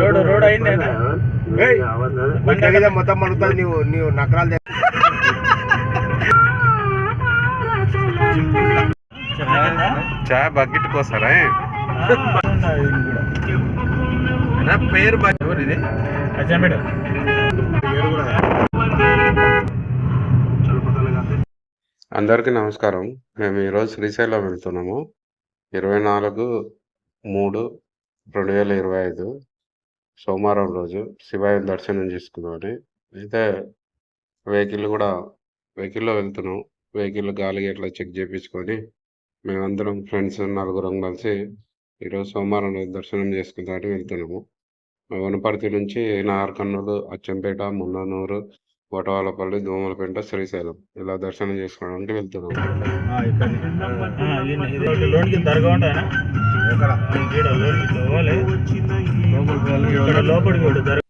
Road road అయింది మొత్తం మలుగుతుంది నీవు నీవు నకరాలు చాయ్ బకెట్ కోసారా? పేరు ఇది? అజామేడ పేరు కూడా అందరికీ నమస్కారం. మేము ఈరోజు శ్రీశైలం వెళ్తున్నాము. ఇరవై నాలుగు మూడు రెండు వేల ఇరవై ఐదు సోమవారం రోజు శివాయం దర్శనం చేసుకుందామని. అయితే వెహికల్ కూడా వెహికల్లో వెళ్తున్నాం. వెహికల్ గాలి ఇట్లా చెక్ చేయించుకొని మేమందరం ఫ్రెండ్స్ నలుగురం కలిసి ఈరోజు సోమవారం రోజు దర్శనం చేసుకుందామని వెళ్తున్నాము. వనపర్తి నుంచి నార్కర్నూలు అచ్చంపేట మున్ననూరు కోటవాలపల్లి దోమలపేట శ్రీశైలం ఇలా దర్శనం చేసుకోవడానికి వెళ్తున్నాము. ఇక్కడ. లోపలికి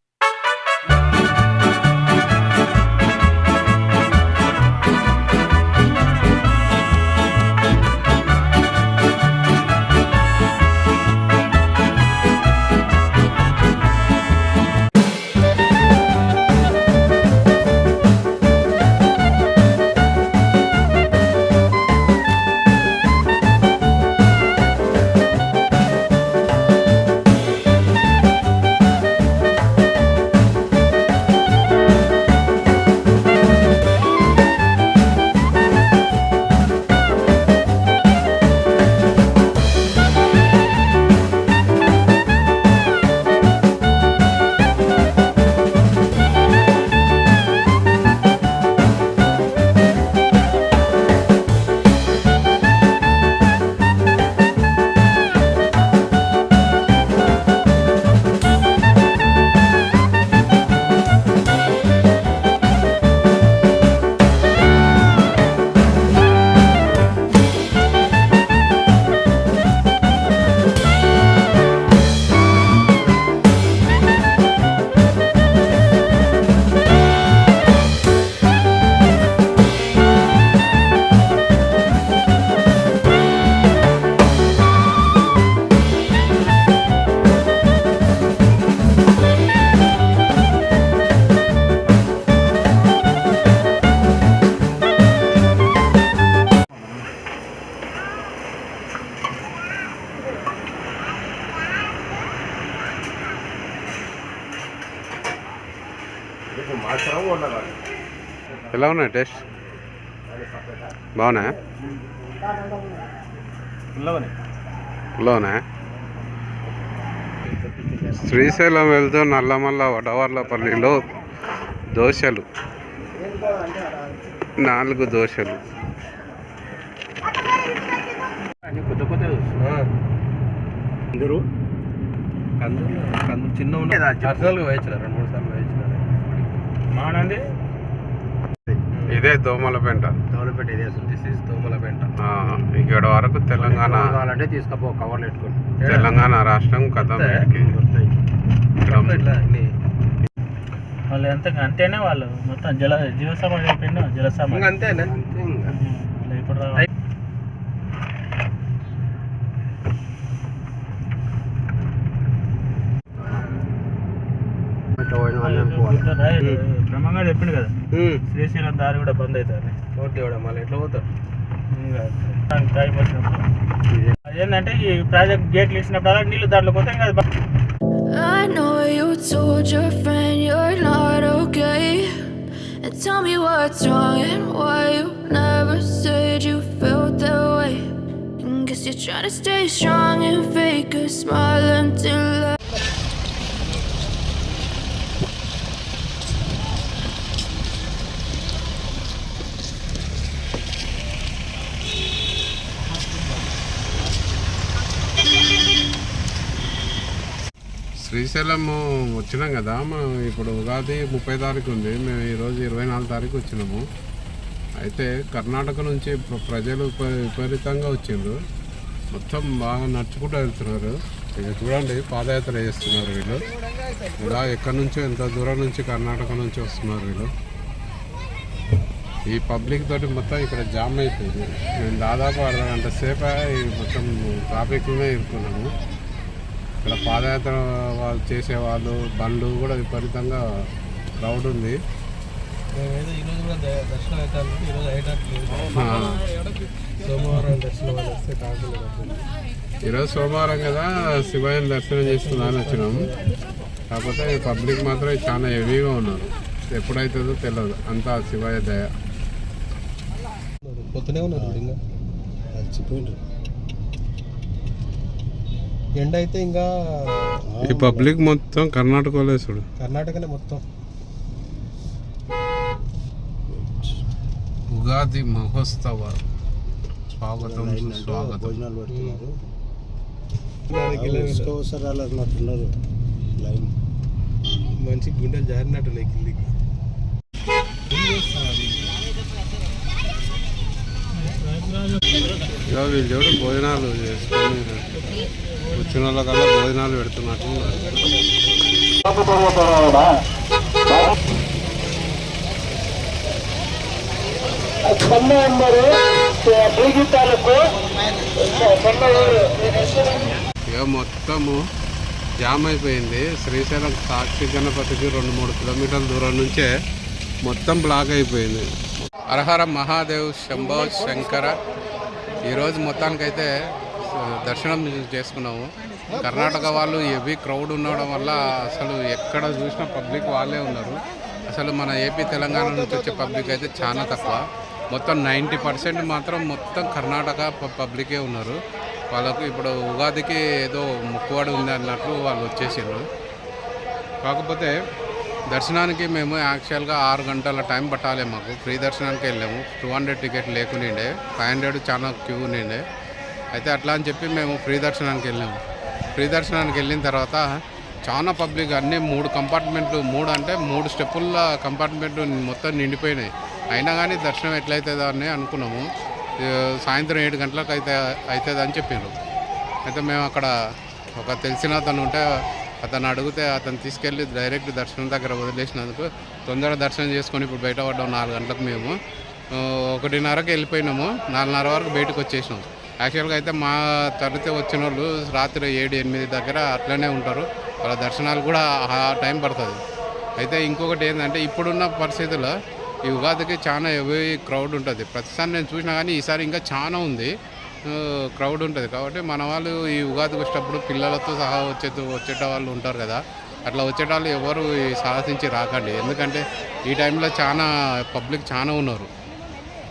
ఎలా ఉన్నాయి టేస్ట్? బాగున్నాయా? లోనా శ్రీశైలం వెళ్తూ నల్లమల్ల వడవర్లపల్లిలో దోశలు. నాలుగు దోశలు. కొత్త కొత్త అందరూ? కందు కందు చిన్న పర్సనల్గా వేయించారు రెండు మూడు సార్లు వేయించారు ఇదే దోమలపేంట. డెవలప్మెంట్ ఇదే అసలు. దిస్ ఈస్ తోమలపేంట ఆ, ఇక్కడ వరకు తెలంగాణ కావాలంటే తీసుకపో కవర్లు పెట్టుకొని. తెలంగాణ రాష్ట్రం కథ వాళ్ళు ఎంత అంతేనే వాళ్ళు. మొత్తం జల జీవ సమాధి అయిపోయింది జల సమాధి అంతేనా అంతే ఇంకా. ఇలా ఇప్పుడు రా- బ్రహ్మంగారు చెప్పిండు కదా శ్రీశైలం దారి కూడా బంద్ అవుతుంది ఓటు దేవుడా మళ్ళీ ఎట్లా పోతారు టైం వచ్చినప్పుడు అదేంటంటే ఈ ప్రాజెక్ట్ గేట్లు ఇచ్చినప్పుడు నీళ్ళు దాంట్లో పోతే బ- I know you told your friend you're not okay. And tell me what's wrong and why you never said you felt that way. And guess you're trying to stay strong and fake a smile until I. Srisailam వచ్చినాం కదా మనం ఇప్పుడు ఉగాది ముప్పై తారీఖు ఉంది. మేము ఈరోజు ఇరవై నాలుగు తారీఖు వచ్చినాము. అయితే కర్ణాటక నుంచి ప్ర- ప్రజలు విపరీతంగా వచ్చిండ్రు. మొత్తం బాగా నడుచుకుంటూ వెళ్తున్నారు. ఇక చూడండి పాదయాత్ర చేస్తున్నారు వీళ్ళు. ఇలా ఎక్కడి నుంచో ఎంత దూరం నుంచి కర్ణాటక నుంచి వస్తున్నారు వీళ్ళు. ఈ పబ్లిక్ తోటి మొత్తం ఇక్కడ జామ్ అయిపోయింది. మేము దాదాపు అర్ధ గంట సేపు మొత్తం ట్రాఫిక్లోనే ఇరుకున్నాము ఇక్కడ పాదయాత్ర వాళ్ళు చేసేవాళ్ళు బండ్లు కూడా విపరీతంగా క్రౌడ్ ఉంది. మేమైతే ఈరోజు కూడా దర్శనం అయ్యేటట్లేదు సోమవారం దర్శనం వాళ్ళు వస్తే కాకుండా ఈరోజు సోమవారం కదా శివయ్యని దర్శనం చేసుకుందామని వచ్చినాం. కాకపోతే పబ్లిక్ మాత్రం చాలా హెవీగా ఉన్నారు. ఎప్పుడైతుందో తెలియదు అంతా శివయ్య దయ. పొద్దునే ఉన్నారు ఇంకా? ఎండ అయితే ఇంకా ఈ పబ్లిక్ మొత్తం కర్ణాటకలో చూడు. కర్ణాటకనే మొత్తం. ఉగాది మహోత్సవ. స్వాగతం స్వాగతం భోజనాలు అన్నట్టున్నారు. లైన్. మంచి గుండెలు జారినట్టున్నాయి కిందికి ఇక వీళ్ళు చూడు భోజనాలు చేసుకొని వచ్చిన వాళ్ళకల్లా భోజనాలు పెడుతున్నట్టు ఇక మొత్తము జామ్ అయిపోయింది. శ్రీశైలం సాక్షి గణపతికి రెండు మూడు కిలోమీటర్ల దూరం నుంచే మొత్తం బ్లాక్ అయిపోయింది. హరహర మహాదేవ్ శంభో శంకర. ఈరోజు మొత్తానికైతే దర్శనం చేసుకున్నాము. కర్ణాటక వాళ్ళు హెవీ క్రౌడ్ ఉండడం వల్ల అసలు ఎక్కడ చూసినా పబ్లిక్ వాళ్ళే ఉన్నారు. అసలు మన ఏపీ తెలంగాణ నుంచి వచ్చే పబ్లిక్ అయితే చాలా తక్కువ. మొత్తం నైంటీ పర్సెంట్ మాత్రం మొత్తం కర్ణాటక ప- పబ్లికే ఉన్నారు. వాళ్ళకు ఇప్పుడు ఉగాదికి ఏదో ముక్కువాడు ఉంది అన్నట్లు వాళ్ళు వచ్చేసారు కాకపోతే దర్శనానికి మేము యాక్చువల్గా ఆరు గంటల టైం పట్టాలి మాకు. ఫ్రీ దర్శనానికి వెళ్ళాము. టూ హండ్రెడ్ టికెట్ లేకునిండే ఫైవ్ హండ్రెడ్ చాలా క్యూ నిండే అయితే అట్లా అని చెప్పి మేము ఫ్రీ దర్శనానికి వెళ్ళాము. ఫ్రీ దర్శనానికి వెళ్ళిన తర్వాత చాలా పబ్లిక్ అన్నీ మూడు కంపార్ట్మెంట్లు మూడు అంటే మూడు స్టెప్పుల కంపార్ట్మెంట్లు మొత్తం నిండిపోయినాయి. అయినా కానీ దర్శనం ఎట్లయితుందో అని అనుకున్నాము. సాయంత్రం ఏడు గంటలకు అయితే అవుతుంది అని చెప్పారు అయితే మేము అక్కడ ఒక తెలిసిన అతను ఉంటే అతను అడిగితే అతను తీసుకెళ్ళి డైరెక్ట్ దర్శనం దగ్గర వదిలేసినందుకు తొందరగా దర్శనం చేసుకొని ఇప్పుడు బయట పడ్డాం నాలుగు గంటలకు మేము. ఒకటిన్నరకు వెళ్ళిపోయినాము. నాలుగున్నర వరకు బయటకు వచ్చేసినాం. యాక్చువల్గా అయితే మా తరలితే వచ్చిన వాళ్ళు రాత్రి ఏడు ఎనిమిది దగ్గర అట్లనే ఉంటారు. వాళ్ళ దర్శనాలు కూడా ఆ టైం పడుతుంది. అయితే ఇంకొకటి ఏంటంటే ఇప్పుడున్న పరిస్థితుల్లో ఈ ఉగాదికి చాలా హెవీ క్రౌడ్ ఉంటుంది. ప్రతిసారి నేను చూసినా కానీ ఈసారి ఇంకా చాలా ఉంది. క్రౌడ్ ఉంటుంది. కాబట్టి మన వాళ్ళు ఈ ఉగాదికి వచ్చేటప్పుడు పిల్లలతో సహా వచ్చే వచ్చేట వాళ్ళు ఉంటారు కదా. అట్లా వచ్చేట వాళ్ళు ఎవరు సాహసించి రాకండి. ఎందుకంటే ఈ టైంలో చాలా పబ్లిక్ చాలా ఉన్నారు.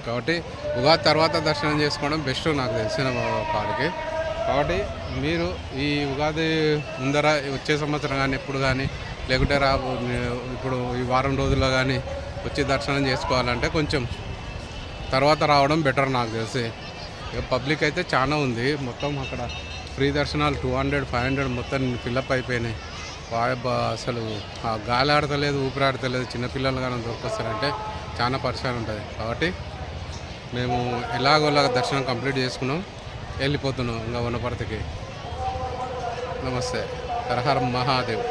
కాబట్టి ఉగాది తర్వాత దర్శనం చేసుకోవడం బెస్ట్ నాకు తెలిసిన కాడికి. కాబట్టి మీరు ఈ ఉగాది ముందర వచ్చే సంవత్సరం కానీ ఎప్పుడు కానీ లేకుంటే రా ఇప్పుడు ఈ వారం రోజుల్లో కానీ వచ్చి దర్శనం చేసుకోవాలంటే కొంచెం తర్వాత రావడం బెటర్ నాకు తెలిసి. ఇక పబ్లిక్ అయితే చాలా ఉంది. మొత్తం అక్కడ ఫ్రీ దర్శనాలు టూ హండ్రెడ్ ఫైవ్ హండ్రెడ్ మొత్తం ఫిల్అప్ అయిపోయినాయి. అసలు ఆ గాలి ఆడతలేదు ఊపిరాడతలేదు చిన్నపిల్లలు కానీ దొరికొస్తారంటే చాలా పరిచయం ఉంటుంది. కాబట్టి మేము ఎలాగోలాగ దర్శనం కంప్లీట్ చేసుకున్నాం. వెళ్ళిపోతున్నాం ఇంకా వనపర్తికి. నమస్తే. హరహర మహాదేవ్.